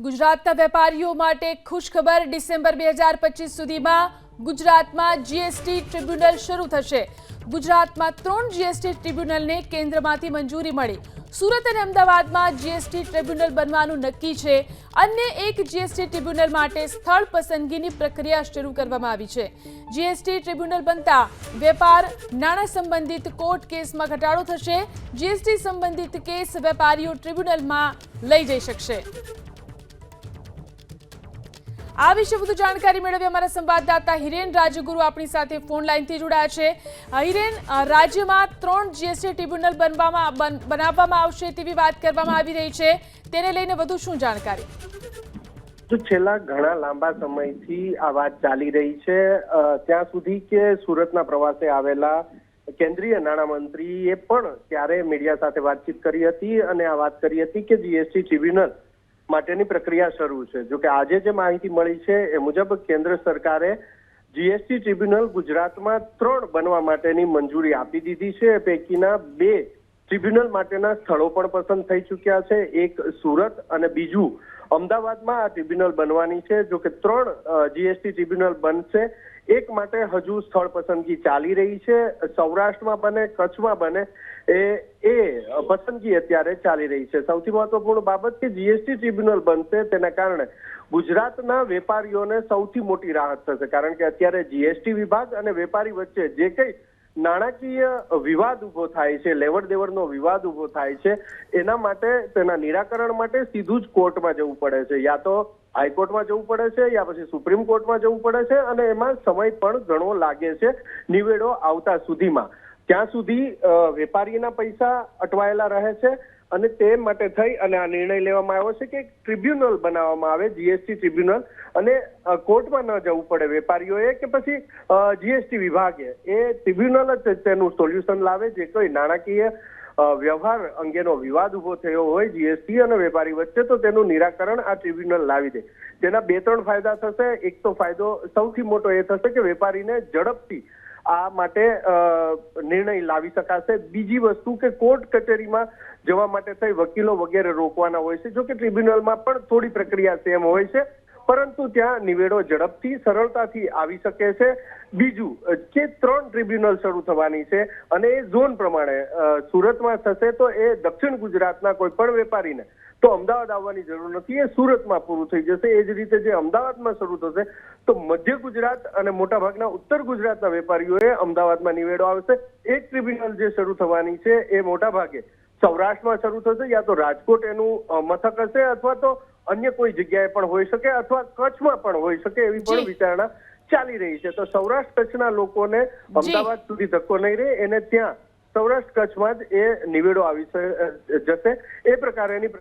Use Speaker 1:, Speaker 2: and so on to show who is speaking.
Speaker 1: ગુજરાતના વેપારીઓ માટે ખુશખબર ડિસેમ્બર બે હજાર પચીસ સુધીમાં ગુજરાતમાં જીએસટી ટ્રિબ્યુનલ શરૂ થશે. ગુજરાતમાં ત્રણ જીએસટી ટ્રિબ્યુનલને કેન્દ્રમાંથી મંજૂરી મળી. સુરત અને અમદાવાદમાં જીએસટી ટ્રિબ્યુનલ બનવાનું નક્કી છે. અન્ય એક જીએસટી ટ્રિબ્યુનલ માટે સ્થળ પસંદગીની પ્રક્રિયા શરૂ કરવામાં આવી છે. જીએસટી ટ્રિબ્યુનલ બનતા વેપાર નાણાં સંબંધિત કોર્ટ કેસમાં ઘટાડો થશે. જીએસટી સંબંધિત કેસ વેપારીઓ ટ્રિબ્યુનલમાં લઈ જઈ શકશે. આ વિશે વધુ જાણકારી મેળવી અમારા સંવાદદાતા હિરેન રાજગુરુ આપણી સાથે ફોન લાઈનથી જોડાયા છે. હિરેન રાજ્યમાં ત્રણ જીએસટી ટ્રિબ્યુનલ બનવામાં બનાવવામાં આવશે તેવી વાત કરવામાં આવી રહી છે. તેને લઈને વધુ શું જાણકારી?
Speaker 2: તો છેલ્લા ઘણા લાંબા સમયથી આ વાત ચાલી રહી છે. ત્યાં સુધી કે સુરતના પ્રવાસે આવેલા કેન્દ્રીય નાણામંત્રીએ પણ ત્યારે મીડિયા સાથે વાતચીત કરી હતી અને આ વાત કરી હતી કે જીએસટી ટ્રિબ્યુનલ માટેની પ્રક્રિયા શરૂ છે. જો કે આજે જે માહિતી મળી છે એ મુજબ કેન્દ્ર સરકારે જીએસટી ટ્રિબ્યુનલ ગુજરાતમાં ત્રણ બનવા માટેની મંજૂરી આપી દીધી છે. પૈકીના બે ટ્રિબ્યુનલ માટેના સ્થળો પણ પસંદ થઈ ચૂક્યા છે. એક સુરત અને બીજું અમદાવાદમાં આ ટ્રિબ્યુનલ બનવાની છે. જો કે ત્રણ જીએસટી ટ્રિબ્યુનલ બનશે. એક માટે હજુ સ્થળ પસંદગી ચાલી રહી છે. સૌરાષ્ટ્રમાં બને, કચ્છમાં બને, એ એ પસંદગી અત્યારે ચાલી રહી છે. સૌથી મહત્વપૂર્ણ બાબત કે જીએસટી ટ્રિબ્યુનલ બનશે તેના કારણે ગુજરાતના વેપારીઓને સૌથી મોટી રાહત થશે. કારણ કે અત્યારે જીએસટી વિભાગ અને વેપારી વચ્ચે જે કંઈ નાણાકીય વિવાદ ઊભો થાય છે લેવડ દેવડનો વિવાદ ઊભો થાય છે, એના માટે, તેના નિરાકરણ માટે સીધું જ કોર્ટમાં જવું પડે છે. યા તો હાઈકોર્ટમાં જવું પડે છે, યા પછી સુપ્રીમ કોર્ટમાં જવું પડે છે, અને એમાં સમય પણ ઘણો લાગે છે, નિવેડો આવતા સુધીમાં. ત્યાં સુધી વેપારીના પૈસા અટવાયેલા રહે છે અને તે માટે થઈ અને આ નિર્ણય લેવામાં આવ્યો છે કે ટ્રિબ્યુનલ બનાવવામાં આવે જીએસટી ટ્રિબ્યુનલ. અને કોર્ટમાં ન જવું પડે વેપારીઓએ કે પછી જીએસટી વિભાગે. એ ટ્રિબ્યુનલ જ તેનું સોલ્યુશન લાવે. જે કોઈ નાણાકીય વ્યવહાર અંગેનો વિવાદ ઊભો થયો હોય જીએસટી અને વેપારી વચ્ચે, તો તેનું નિરાકરણ આ ટ્રિબ્યુનલ લાવી દે. તેના બે ત્રણ ફાયદા થશે. એક તો ફાયદો સૌથી મોટો એ થશે કે વેપારીને ઝડપથી આ માટે નિર્ણય લાવી શકાશે. બીજી વસ્તુ કે કોર્ટ કચેરીમાં જવા માટે થઈ વકીલો વગેરે રોકવાના હોય છે, જો કે ટ્રિબ્યુનલમાં પણ થોડી પ્રક્રિયા સેમ હોય છે, પરંતુ ત્યાં નિવેડો ઝડપથી, સરળતાથી આવી શકે છે. બીજું કે ત્રણ ટ્રિબ્યુનલ શરૂ થવાની છે અને એ ઝોન પ્રમાણે સુરતમાં થશે તો એ દક્ષિણ ગુજરાતના કોઈ પણ વેપારીને તો અમદાવાદ આવવાની જરૂર નથી એ સુરતમાં પૂરું થઈ જશે. એ જ રીતે જે અમદાવાદમાં શરૂ થશે તો મધ્ય ગુજરાત અને મોટાભાગના ઉત્તર ગુજરાતના વેપારીઓએ અમદાવાદમાં નિવેડો આવશે. એક ટ્રિબ્યુનલ જે શરૂ થવાની છે એ મોટાભાગે સૌરાષ્ટ્રમાં શરૂ થશે યા તો રાજકોટ એનું મથક હશે અથવા તો અન્ય કોઈ જગ્યાએ પણ હોઈ શકે અથવા કચ્છમાં પણ હોઈ શકે એવી પણ વિચારણા ચાલી રહી છે. તો સૌરાષ્ટ્ર કચ્છના લોકોને અમદાવાદ સુધી ધક્કો નહીં રહે એને ત્યાં સૌરાષ્ટ્ર કચ્છમાં જ એ નિવેડો આવી જશે. એ પ્રકારેની